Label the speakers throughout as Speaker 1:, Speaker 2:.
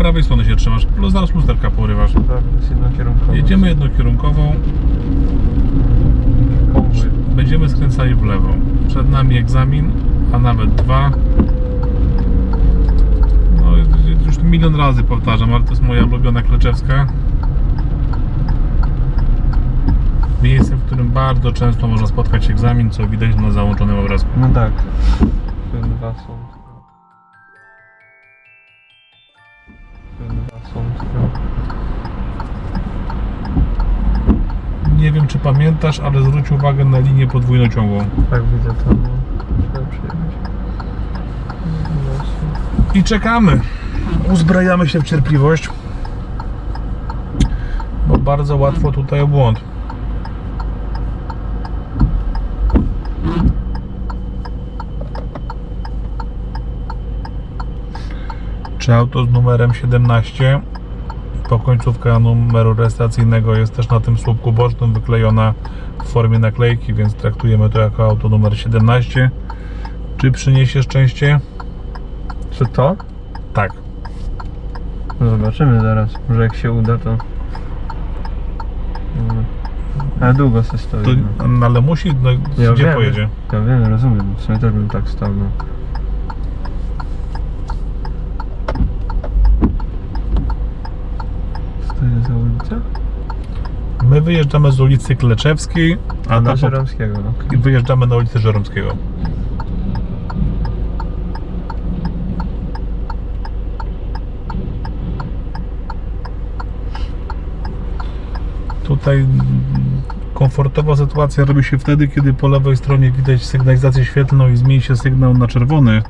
Speaker 1: prawej strony się trzymasz, plus zaraz lusterka porywasz. Jedziemy jednokierunkową, będziemy skręcali w lewo. Przed nami egzamin, a nawet dwa. No, już milion razy powtarzam, ale to jest moja ulubiona Kleczewska. Miejsce, w którym bardzo często można spotkać egzamin, co widać na załączonym obrazku.
Speaker 2: No tak. Dwa są.
Speaker 1: Nie wiem, czy pamiętasz, ale zwróć uwagę na linię podwójnociągłą.
Speaker 2: Tak widzę tam. No. Trzeba przyjechać.
Speaker 1: I czekamy. Uzbrajamy się w cierpliwość. Bo bardzo łatwo tutaj o błąd. Czy auto z numerem 17 po końcówka numeru rejestracyjnego jest też na tym słupku bocznym wyklejona w formie naklejki, więc traktujemy to jako auto numer 17. Czy przyniesie szczęście?
Speaker 2: Czy to?
Speaker 1: Tak.
Speaker 2: No zobaczymy zaraz. Może jak się uda to... Mm. Ale długo se stoi.
Speaker 1: To,
Speaker 2: no.
Speaker 1: no, ale musi, no,
Speaker 2: Ja
Speaker 1: gdzie
Speaker 2: wiem,
Speaker 1: pojedzie?
Speaker 2: Ja wiem, rozumiem. W sumie też bym tak stał. No. Co to jest za ulica?
Speaker 1: My wyjeżdżamy z ulicy Kleczewskiej, a
Speaker 2: na Żeromskiego, no.
Speaker 1: i wyjeżdżamy na ulicę Żeromskiego. Tutaj komfortowa sytuacja robi się wtedy, kiedy po lewej stronie widać sygnalizację świetlną i zmieni się sygnał na czerwony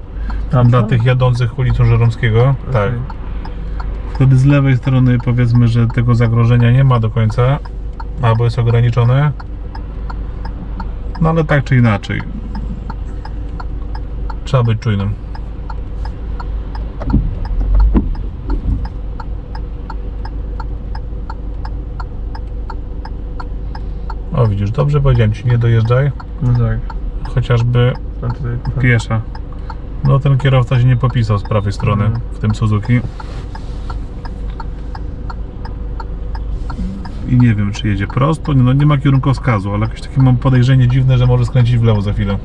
Speaker 2: Tam
Speaker 1: dla
Speaker 2: to?
Speaker 1: tych jadących ulicą Żeromskiego. Tak.
Speaker 2: Okej.
Speaker 1: Wtedy z lewej strony powiedzmy, że tego zagrożenia nie ma do końca, albo jest ograniczone. No ale tak czy inaczej. Trzeba być czujnym. O widzisz, dobrze powiedziałem ci, nie dojeżdżaj,
Speaker 2: No tak.
Speaker 1: chociażby piesza. No ten kierowca się nie popisał z prawej strony
Speaker 2: Mhm.
Speaker 1: w tym Suzuki. I nie wiem, czy jedzie prosto. No nie ma kierunkowskazu, ale jakieś takie mam podejrzenie dziwne, że może skręcić w lewo za chwilę.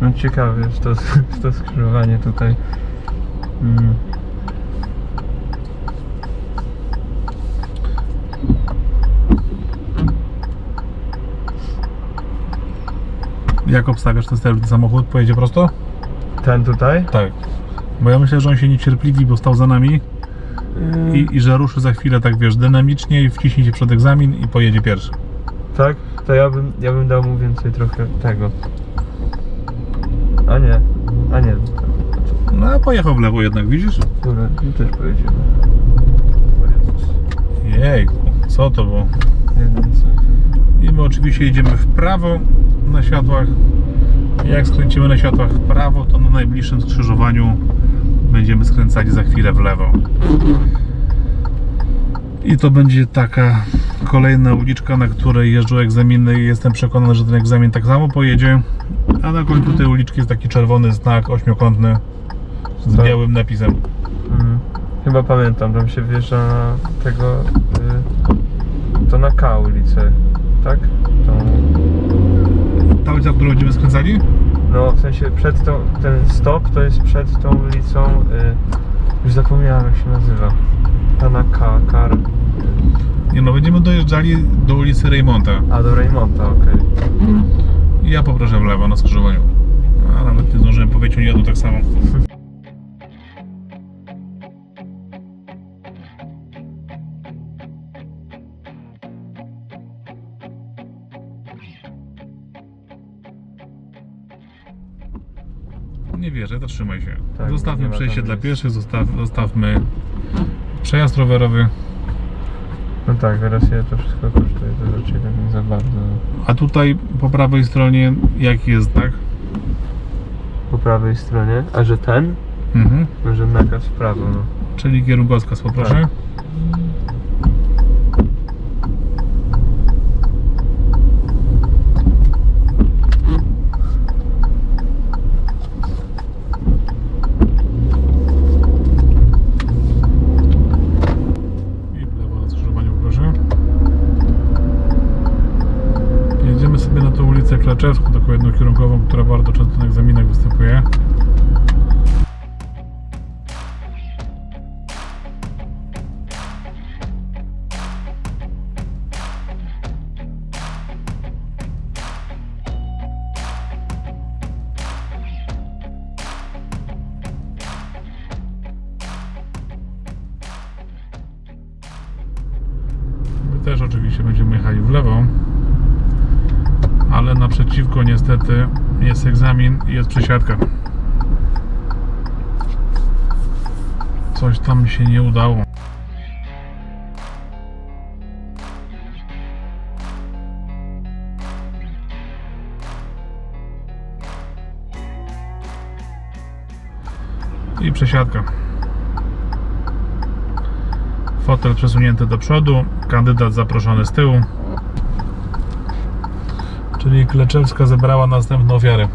Speaker 2: No ciekawe jest to, to skrzyżowanie tutaj. Mm.
Speaker 1: Jak obstawiasz ten sterowny samochód? Pojedzie prosto?
Speaker 2: Ten tutaj?
Speaker 1: Tak. Bo ja myślę, że on się niecierpliwi, bo stał za nami i, i że ruszy za chwilę tak wiesz, dynamicznie i wciśnie się przed egzamin i pojedzie pierwszy.
Speaker 2: Tak? To ja bym, ja bym dał mu więcej trochę tego. A nie, a nie.
Speaker 1: No a pojechał w lewo jednak, widzisz?
Speaker 2: Dobra, my też pojedziemy.
Speaker 1: Jejku, co to było? I my oczywiście jedziemy w prawo na światłach. Jak skręcimy na światłach w prawo, to na najbliższym skrzyżowaniu będziemy skręcali za chwilę w lewo. I to będzie taka kolejna uliczka, na której jeżdżą egzaminy i jestem przekonany, że ten egzamin tak samo pojedzie. A na końcu tej uliczki jest taki czerwony znak ośmiokątny z
Speaker 2: Tak.
Speaker 1: białym napisem.
Speaker 2: Mm. Chyba pamiętam, tam się wjeżdża na tego. Y, to na K ulicę, tak? Tą,
Speaker 1: Ta ulica, w którą będziemy skręcali?
Speaker 2: No w sensie przed tą, ten stop to jest przed tą ulicą. Y, już zapomniałem jak się nazywa. Ta na K, Kar.
Speaker 1: Nie no, będziemy dojeżdżali do ulicy Reymonta.
Speaker 2: A do Raymonta, okej.
Speaker 1: I ja poproszę w lewo na skrzyżowaniu. A nawet nie zdążyłem powiedzieć, oni jadą tak samo. Nie wierzę, zatrzymaj się.
Speaker 2: Tak,
Speaker 1: zostawmy przejście dla pieszych, zostaw, zostawmy przejazd rowerowy.
Speaker 2: No tak, teraz ile to wszystko kosztuje, to raczej tak nie za bardzo.
Speaker 1: A tutaj po prawej stronie jaki jest znak?
Speaker 2: Po prawej stronie, a że ten?
Speaker 1: Mhm.
Speaker 2: Że nakaz w prawo, no.
Speaker 1: Czyli kierunkowskaz poproszę.
Speaker 2: Tak.
Speaker 1: Jednokierunkową, która bardzo często na egzaminach występuje. My też oczywiście będziemy jechali w lewo, ale naprzeciwko niestety jest egzamin i jest przesiadka. Coś tam się nie udało. I przesiadka. Fotel przesunięty do przodu, kandydat zaproszony z tyłu. Czyli Kleczewska zebrała następną ofiarę.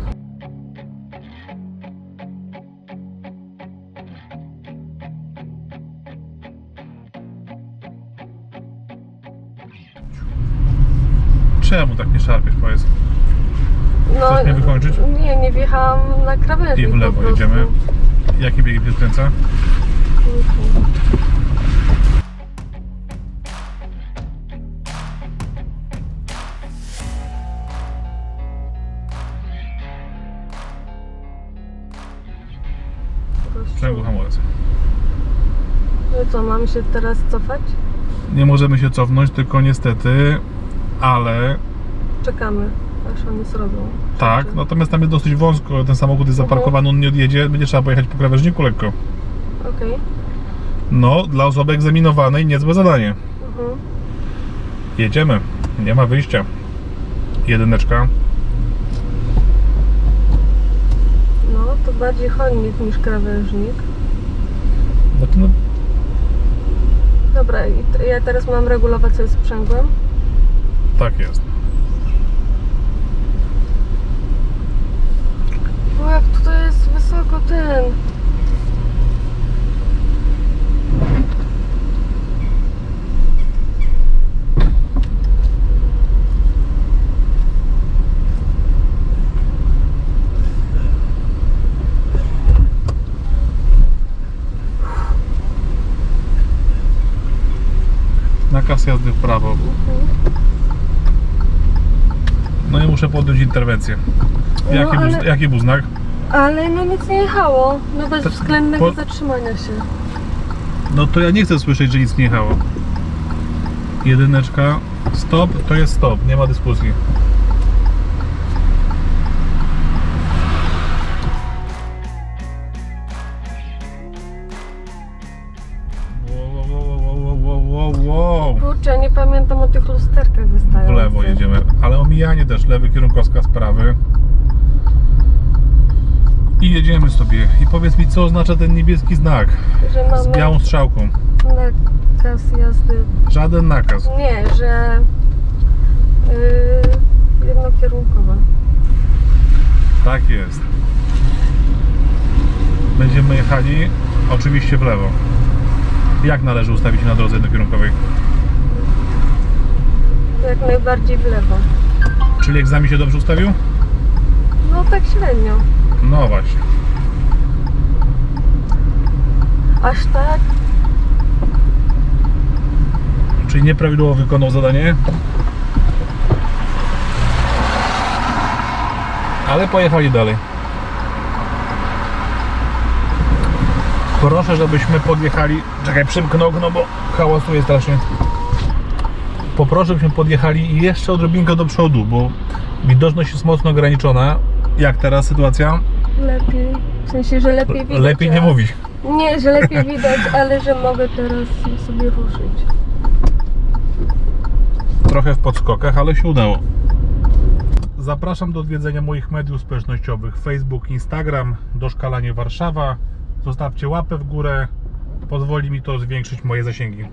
Speaker 1: Czemu tak nie szarpiesz, powiedz?
Speaker 3: No,
Speaker 1: Chcesz mnie wykończyć?
Speaker 3: Nie, nie wjechałam na krawężnik
Speaker 1: I w lewo jedziemy. Jaki biegi się skręca?
Speaker 3: Mamy się teraz cofać?
Speaker 1: Nie możemy się cofnąć, tylko niestety, ale
Speaker 3: Czekamy, aż oni zrobią.
Speaker 1: tak, natomiast tam jest dosyć wąsko, ten samochód jest zaparkowany, on nie odjedzie, będzie trzeba pojechać po krawężniku lekko.
Speaker 3: Okej.
Speaker 1: No, dla osoby egzaminowanej niezłe zadanie.
Speaker 3: Mhm.
Speaker 1: Jedziemy, nie ma wyjścia. Jedyneczka.
Speaker 3: No, to bardziej chodnik niż krawężnik.
Speaker 1: No to no,
Speaker 3: Dobra, i ja teraz mam regulować sobie sprzęgłem.
Speaker 1: tak jest.
Speaker 3: O, jak tutaj jest wysoko ten.
Speaker 1: Nakaz jazdy w prawo. No i muszę podjąć interwencję.
Speaker 3: No,
Speaker 1: Jaki, był,
Speaker 3: ale-
Speaker 1: jaki był znak?
Speaker 3: Ale no nic nie jechało. No bezwzględnego
Speaker 1: po-
Speaker 3: zatrzymania się.
Speaker 1: No to ja nie chcę słyszeć, że nic nie jechało. Jedyneczka, stop, to jest stop, nie ma dyskusji. Omijanie też, lewy kierunkowska sprawy. I jedziemy sobie. I powiedz mi, co oznacza ten niebieski znak
Speaker 3: Że mamy
Speaker 1: z białą strzałką?
Speaker 3: nakaz jazdy.
Speaker 1: Żaden nakaz.
Speaker 3: Nie, że yy, jednokierunkowa.
Speaker 1: Tak jest. Będziemy jechali oczywiście w lewo. Jak należy ustawić się na drodze jednokierunkowej?
Speaker 3: Jak najbardziej w lewo.
Speaker 1: Czyli egzamin się dobrze ustawił?
Speaker 3: No tak średnio.
Speaker 1: No właśnie.
Speaker 3: Aż tak?
Speaker 1: Czyli nieprawidłowo wykonał zadanie. Ale pojechali dalej. Proszę, żebyśmy podjechali. Czekaj, przymknę okno, bo hałasuje strasznie. Poproszę, żebyśmy podjechali jeszcze odrobinkę do przodu, bo widoczność jest mocno ograniczona. Jak teraz sytuacja?
Speaker 3: Lepiej. W sensie, że lepiej widać.
Speaker 1: Lepiej nie mówić.
Speaker 3: Nie, że lepiej widać, ale że mogę teraz sobie ruszyć.
Speaker 1: Trochę w podskokach, ale się udało. Zapraszam do odwiedzenia moich mediów społecznościowych: Facebook, Instagram, Doszkalanie Warszawa. Zostawcie łapę w górę, pozwoli mi to zwiększyć moje zasięgi.